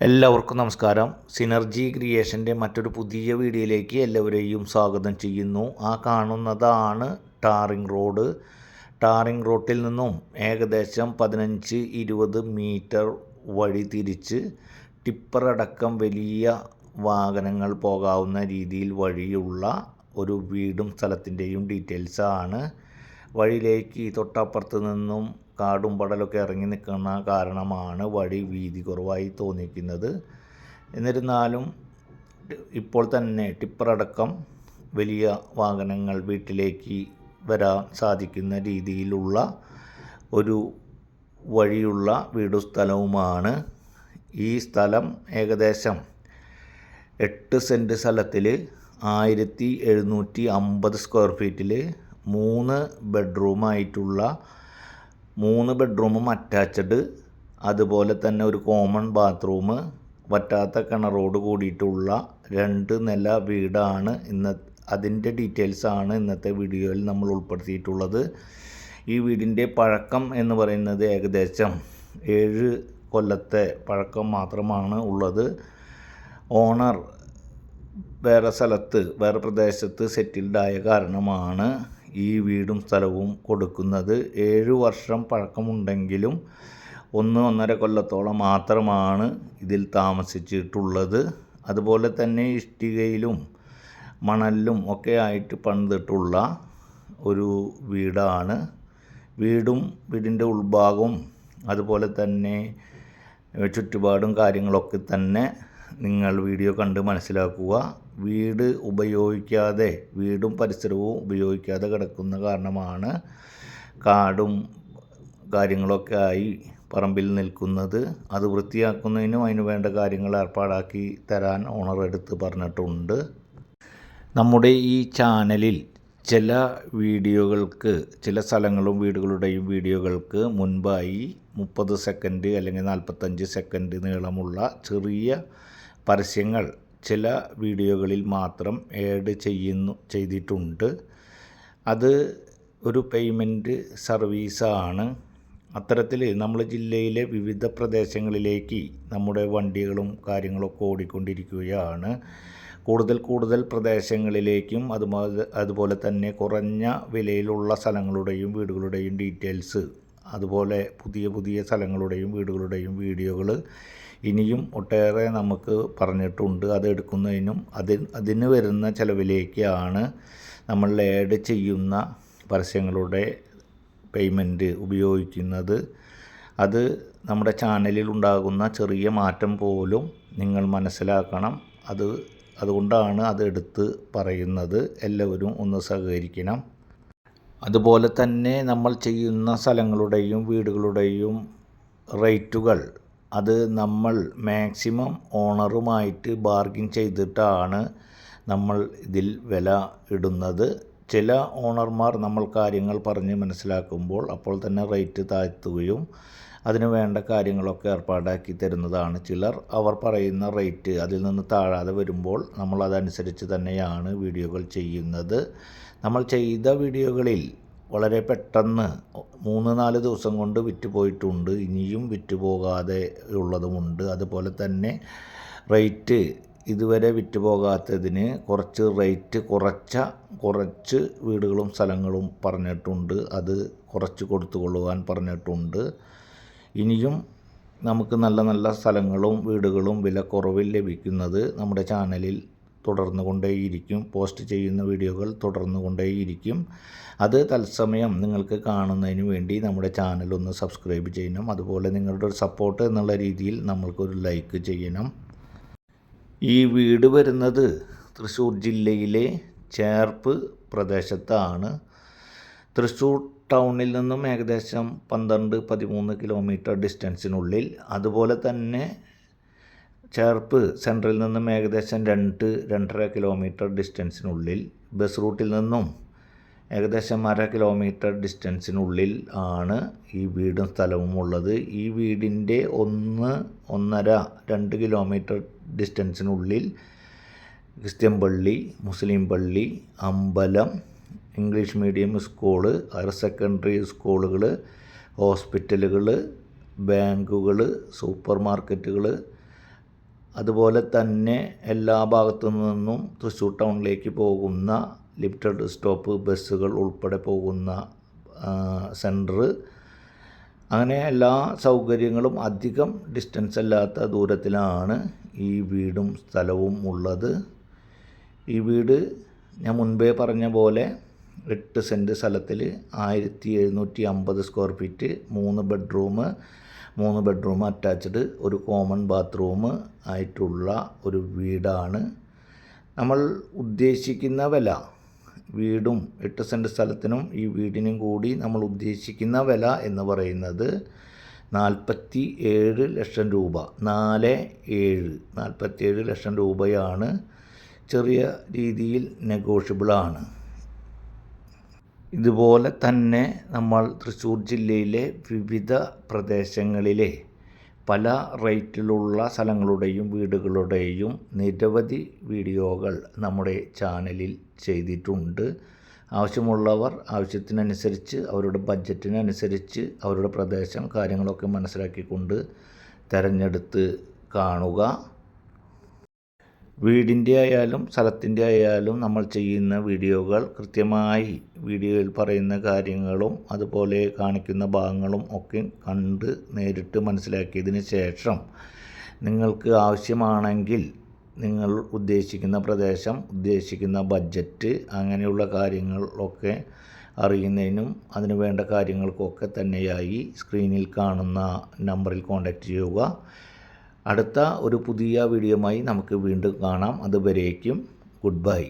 എല്ലാവർക്കും നമസ്കാരം. സിനർജി ക്രിയേഷന്റെ മറ്റൊരു പുതിയ വീഡിയോയിലേക്ക് എല്ലാവരെയും സ്വാഗതം ചെയ്യുന്നു. ആ കാണുന്നതാണ് ടാറിംഗ് റോഡ് ടാറിംഗ് റോഡിൽ നിന്നും ഏകദേശം പതിനഞ്ച് ഇരുപത് മീറ്റർ വഴി തിരിച്ച് ടിപ്പറടക്കം വലിയ വാഹനങ്ങൾ പോകാവുന്ന രീതിയിൽ വഴിയുള്ള ഒരു വീടും സ്ഥലത്തിന്റെയും ഡീറ്റെയിൽസാണ് വഴിയിലേക്ക് തൊട്ടപ്പുറത്ത് നിന്നും കാടും പടലൊക്കെ ഇറങ്ങി നിൽക്കുന്ന കാരണമാണ് വഴി വീതി കുറവായി തോന്നിക്കുന്നത് എന്നിരുന്നാലും ഇപ്പോൾ തന്നെ ടിപ്പറടക്കം വലിയ വാഹനങ്ങൾ വീട്ടിലേക്ക് വരാൻ സാധിക്കുന്ന രീതിയിലുള്ള ഒരു വഴിയുള്ള വീടു സ്ഥലവുമാണ് ഈ സ്ഥലം. ഏകദേശം എട്ട് സെന്റ് സ്ഥലത്തിൽ ആയിരത്തി എഴുന്നൂറ്റി അമ്പത് സ്ക്വയർ ഫീറ്റിൽ മൂന്ന് ബെഡ്റൂമായിട്ടുള്ള മൂന്ന് ബെഡ്റൂമും അറ്റാച്ച്ഡ് അതുപോലെ തന്നെ ഒരു കോമൺ ബാത്റൂം വറ്റാത്ത കിണറോട് കൂടിയിട്ടുള്ള രണ്ട് നില വീടാണ് ഇന്ന അതിന്റെ ഡീറ്റെയിൽസാണ് ഇന്നത്തെ വീഡിയോയിൽ നമ്മൾ ഉൾപ്പെടുത്തിയിട്ടുള്ളത്. ഈ വീടിന്റെ പഴക്കം എന്ന് പറയുന്നത് ഏകദേശം ഏഴ് കൊല്ലത്തെ പഴക്കം മാത്രമാണ് ഉള്ളത്. ഓണർ വേറെ സ്ഥലത്ത് വേറെ പ്രദേശത്ത് സെറ്റിൽഡായ കാരണമാണ്. ഈ വീടും സ്ഥലവും കൊടുക്കുന്നത് ഏഴ് വർഷം പഴക്കമുണ്ടെങ്കിലും ഒന്ന് ഒന്നര കൊല്ലത്തോളം മാത്രമാണ് ഇതിൽ താമസിച്ചിട്ടുള്ളത്. അതുപോലെ തന്നെ ഇഷ്ടികയിലും മണലിലും ഒക്കെ ആയിട്ട് പണിതിട്ടുള്ള ഒരു വീടാണ്. വീടും വീടിന്റെ ഉൾഭാഗവും അതുപോലെ തന്നെ ചുറ്റുപാടും കാര്യങ്ങളൊക്കെ തന്നെ നിങ്ങൾ വീഡിയോ കണ്ട് മനസ്സിലാക്കുക. വീട് ഉപയോഗിക്കാതെ വീടും പരിസരവും ഉപയോഗിക്കാതെ കിടക്കുന്ന കാരണമാണ് കാടും കാര്യങ്ങളൊക്കെ ആയി പറമ്പിൽ നിൽക്കുന്നത്. അത് വൃത്തിയാക്കുന്നതിനും അതിന് വേണ്ട കാര്യങ്ങൾ ഏർപ്പാടാക്കി തരാൻ ഓണർ എടുത്ത് പറഞ്ഞിട്ടുണ്ട്. നമ്മുടെ ഈ ചാനലിൽ ചില വീഡിയോകൾക്ക് ചില സ്ഥലങ്ങളും വീടുകളുടെയും വീഡിയോകൾക്ക് മുൻപായി മുപ്പത് സെക്കൻഡ് അല്ലെങ്കിൽ നാൽപ്പത്തഞ്ച് സെക്കൻഡ് നീളമുള്ള ചെറിയ പരസ്യങ്ങൾ ചില വീഡിയോകളിൽ മാത്രം ഏഡ് ചെയ്യുന്നു ചെയ്തിട്ടുണ്ട്. അത് ഒരു പേയ്മെന്റ് സർവീസാണ് അത്തരത്തിൽ നമ്മൾ ജില്ലയിലെ വിവിധ പ്രദേശങ്ങളിലേക്ക് നമ്മുടെ വണ്ടികളും കാര്യങ്ങളൊക്കെ ഓടിക്കൊണ്ടിരിക്കുകയാണ്. കൂടുതൽ കൂടുതൽ പ്രദേശങ്ങളിലേക്കും അതുപോലെ അതുപോലെ തന്നെ കുറഞ്ഞ വിലയിലുള്ള സ്ഥലങ്ങളുടെയും വീടുകളുടെയും ഡീറ്റെയിൽസ് അതുപോലെ പുതിയ പുതിയ സ്ഥലങ്ങളുടെയും വീടുകളുടെയും വീഡിയോകൾ ഇനിയും ഒട്ടേറെ നമുക്ക് പറഞ്ഞിട്ടുണ്ട്. അത് എടുക്കുന്നതിനും അതിന് അതിന് വരുന്ന ചിലവിലേക്കാണ് നമ്മൾ ആഡ് ചെയ്യുന്ന പരസ്യങ്ങളുടെ പേയ്മെന്റ് ഉപയോഗിക്കുന്നത്. അത് നമ്മുടെ ചാനലിൽ ഉണ്ടാകുന്ന ചെറിയ മാറ്റം പോലും നിങ്ങൾ മനസ്സിലാക്കണം. അത് അതുകൊണ്ടാണ് അത് എടുത്ത് പറയുന്നത്. എല്ലാവരും ഒന്ന് സഹകരിക്കണം. അതുപോലെ തന്നെ നമ്മൾ ചെയ്യുന്ന സ്ഥലങ്ങളുടെയും വീടുകളുടെയും റേറ്റുകൾ അത് നമ്മൾ മാക്സിമം ഓണറുമായിട്ട് ബാർഗിൻ ചെയ്തിട്ടാണ് നമ്മൾ ഇതിൽ വില ഇടുന്നത്. ചില ഓണർമാർ നമ്മൾ കാര്യങ്ങൾ പറഞ്ഞ് മനസ്സിലാക്കുമ്പോൾ അപ്പോൾ തന്നെ റേറ്റ് താഴ്ത്തുകയും അതിന് വേണ്ട കാര്യങ്ങളൊക്കെ ഏർപ്പാടാക്കി തരുന്നതാണ് ചിലർ. അവർ പറയുന്ന റേറ്റ് അതിൽ നിന്ന് താഴാതെ വരുമ്പോൾ നമ്മൾ അതനുസരിച്ച് തന്നെയാണ് വീഡിയോകൾ ചെയ്യുന്നത്. നമ്മൾ ചെയ്ത വീഡിയോകളിൽ വളരെ പെട്ടെന്ന് മൂന്ന് നാല് ദിവസം കൊണ്ട് വിറ്റ് പോയിട്ടുണ്ട് ഇനിയും വിറ്റ് പോകാതെ ഉള്ളതുമുണ്ട്. അതുപോലെ തന്നെ റേറ്റ് ഇതുവരെ വിറ്റ് പോകാത്തതിന് കുറച്ച് റേറ്റ് കുറച്ച കുറച്ച് വീടുകളും സ്ഥലങ്ങളും പറഞ്ഞിട്ടുണ്ട്. അത് കുറച്ച് കൊടുത്തു കൊള്ളുവാൻ പറഞ്ഞിട്ടുണ്ട്. ഇനിയും നമുക്ക് നല്ല നല്ല സ്ഥലങ്ങളും വീടുകളും വിലക്കുറവിൽ ലഭിക്കുന്നത് നമ്മുടെ ചാനലിൽ തുടർന്നു കൊണ്ടേയിരിക്കും പോസ്റ്റ് ചെയ്യുന്ന വീഡിയോകൾ തുടർന്നു കൊണ്ടേയിരിക്കും അത് തത്സമയം നിങ്ങൾക്ക് കാണുന്നതിന് വേണ്ടി നമ്മുടെ ചാനൽ ഒന്ന് സബ്സ്ക്രൈബ് ചെയ്യണം. അതുപോലെ നിങ്ങളുടെ ഒരു സപ്പോർട്ട് എന്നുള്ള രീതിയിൽ നമ്മൾക്കൊരു ലൈക്ക് ചെയ്യണം. ഈ വീട് വരുന്നത് തൃശ്ശൂർ ജില്ലയിലെ ചേർപ്പ് പ്രദേശത്താണ്. തൃശ്ശൂർ ടൗണിൽ നിന്നും ഏകദേശം പന്ത്രണ്ട് പതിമൂന്ന് കിലോമീറ്റർ ഡിസ്റ്റൻസിനുള്ളിൽ അതുപോലെ തന്നെ ചേർപ്പ് സെൻട്രൽ നിന്നും ഏകദേശം രണ്ട് രണ്ടര കിലോമീറ്റർ ഡിസ്റ്റൻസിനുള്ളിൽ ബസ് റൂട്ടിൽ നിന്നും ഏകദേശം അര കിലോമീറ്റർ ഡിസ്റ്റൻസിനുള്ളിൽ ആണ് ഈ വീടും സ്ഥലവും ഉള്ളത്. ഈ വീടിന്റെ ഒന്ന് ഒന്നര രണ്ട് കിലോമീറ്റർ ഡിസ്റ്റൻസിനുള്ളിൽ ക്രിസ്ത്യൻ പള്ളി മുസ്ലിം പള്ളി അമ്പലം English medium school higher secondary സ്കൂളുകൾ ഹോസ്പിറ്റലുകൾ ബാങ്കുകൾ സൂപ്പർ മാർക്കറ്റുകൾ അതുപോലെ തന്നെ എല്ലാ ഭാഗത്തു നിന്നും തൃശ്ശൂർ ടൗണിലേക്ക് പോകുന്ന ലിമിറ്റഡ് സ്റ്റോപ്പ് ബസ്സുകൾ ഉൾപ്പെടെ പോകുന്ന സെന്റർ. അങ്ങനെ എല്ലാ സൗകര്യങ്ങളും അധികം ഡിസ്റ്റൻസ് അല്ലാത്ത ദൂരത്തിലാണ് ഈ വീടും സ്ഥലവും ഉള്ളത്. ഈ വീട് ഞാൻ മുൻപേ പറഞ്ഞ പോലെ എട്ട് സെന്റ് സ്ഥലത്തിൽ ആയിരത്തി എഴുന്നൂറ്റി അമ്പത് സ്ക്വയർ ഫീറ്റ് മൂന്ന് ബെഡ്റൂം മൂന്ന് ബെഡ്റൂം അറ്റാച്ച്ഡ് ഒരു കോമൺ ബാത്റൂം ആയിട്ടുള്ള ഒരു വീടാണ്. നമ്മൾ ഉദ്ദേശിക്കുന്ന വില വീടും എട്ട് സെന്റ് സ്ഥലത്തിനും ഈ വീടിനും കൂടി നമ്മൾ ഉദ്ദേശിക്കുന്ന വില എന്ന് പറയുന്നത് നാൽപ്പത്തി ഏഴ് ലക്ഷം രൂപ നാല് ഏഴ് നാൽപ്പത്തി ഏഴ് ലക്ഷം രൂപയാണ്. ചെറിയ രീതിയിൽ നെഗോഷ്യബിളാണ് ഇതുപോലെ തന്നെ നമ്മൾ തൃശ്ശൂർ ജില്ലയിലെ വിവിധ പ്രദേശങ്ങളിലെ പല റേറ്റിലുള്ള സ്ഥലങ്ങളുടെയും വീടുകളുടെയും നിരവധി വീഡിയോകൾ നമ്മുടെ ചാനലിൽ ചെയ്തിട്ടുണ്ട്. ആവശ്യമുള്ളവർ ആവശ്യത്തിനനുസരിച്ച് അവരുടെ ബഡ്ജറ്റിനനുസരിച്ച് അവരുടെ പ്രദേശം കാര്യങ്ങളൊക്കെ മനസ്സിലാക്കിക്കൊണ്ട് തിരഞ്ഞെടുത്ത് കാണുക. വീടിന്റെ ആയാലും സ്ഥലത്തിന്റെ ആയാലും നമ്മൾ ചെയ്യുന്ന വീഡിയോകൾ കൃത്യമായി വീഡിയോയിൽ പറയുന്ന കാര്യങ്ങളും അതുപോലെ കാണിക്കുന്ന ഭാഗങ്ങളും ഒക്കെ കണ്ട് നേരിട്ട് മനസ്സിലാക്കിയതിന് ശേഷം നിങ്ങൾക്ക് ആവശ്യമാണെങ്കിൽ നിങ്ങൾ ഉദ്ദേശിക്കുന്ന പ്രദേശം ഉദ്ദേശിക്കുന്ന ബഡ്ജറ്റ് അങ്ങനെയുള്ള കാര്യങ്ങളൊക്കെ അറിയുന്നതിനും അതിന് വേണ്ട കാര്യങ്ങൾക്കൊക്കെ തന്നെയായി സ്ക്രീനിൽ കാണുന്ന നമ്പറിൽ കോൺടാക്റ്റ് ചെയ്യുക. അടുത്ത ഒരു പുതിയ വീഡിയോയുമായി നമുക്ക് വീണ്ടും കാണാം. അതുവരേക്കും ഗുഡ് ബൈ.